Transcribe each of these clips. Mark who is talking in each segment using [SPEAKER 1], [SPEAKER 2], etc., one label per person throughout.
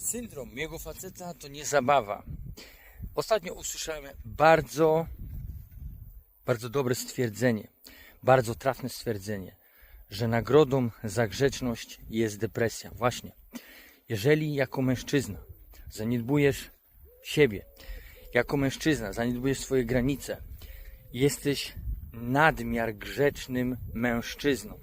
[SPEAKER 1] Syndrom miłego faceta to nie zabawa. Ostatnio usłyszałem bardzo, bardzo dobre stwierdzenie, bardzo trafne stwierdzenie, że nagrodą za grzeczność jest depresja. Właśnie. Jeżeli jako mężczyzna zaniedbujesz siebie, jako mężczyzna zaniedbujesz swoje granice, jesteś nadmiar grzecznym mężczyzną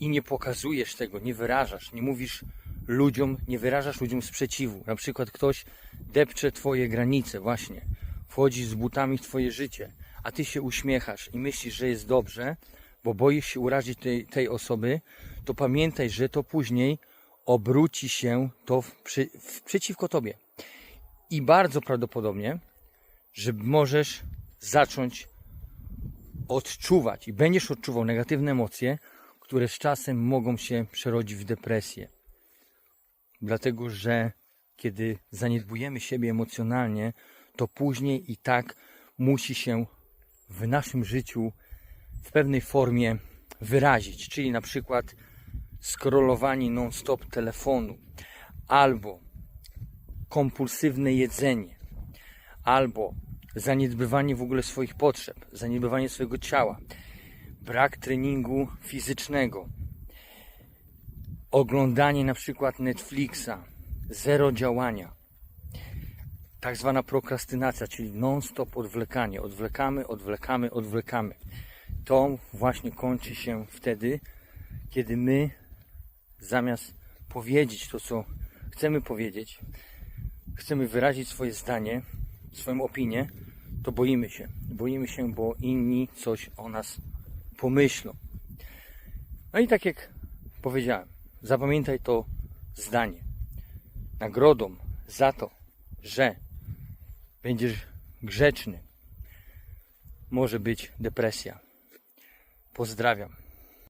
[SPEAKER 1] i nie pokazujesz tego, nie wyrażasz, nie mówisz ludziom, nie wyrażasz ludziom sprzeciwu. Na przykład ktoś depcze twoje granice, właśnie, wchodzi z butami w twoje życie, a ty się uśmiechasz i myślisz, że jest dobrze, bo boisz się urazić tej, tej osoby, to pamiętaj, że to później obróci się to w, w, przeciwko tobie. I bardzo prawdopodobnie, że możesz zacząć odczuwać i będziesz odczuwał negatywne emocje, które z czasem mogą się przerodzić w depresję. Dlatego, że kiedy zaniedbujemy siebie emocjonalnie, to później i tak musi się w naszym życiu w pewnej formie wyrazić, czyli na przykład scrollowanie non-stop telefonu, albo kompulsywne jedzenie, albo zaniedbywanie w ogóle swoich potrzeb, zaniedbywanie swojego ciała, brak treningu fizycznego, oglądanie na przykład Netflixa, zero działania, tak zwana prokrastynacja, czyli non-stop odwlekanie, odwlekamy, odwlekamy, odwlekamy. To właśnie kończy się wtedy, kiedy my zamiast powiedzieć to, co chcemy powiedzieć, chcemy wyrazić swoje zdanie, swoją opinię, to boimy się. Boimy się, bo inni coś o nas pomyślą. No i tak jak powiedziałem, zapamiętaj to zdanie. Nagrodą za to, że będziesz grzeczny, może być depresja. Pozdrawiam.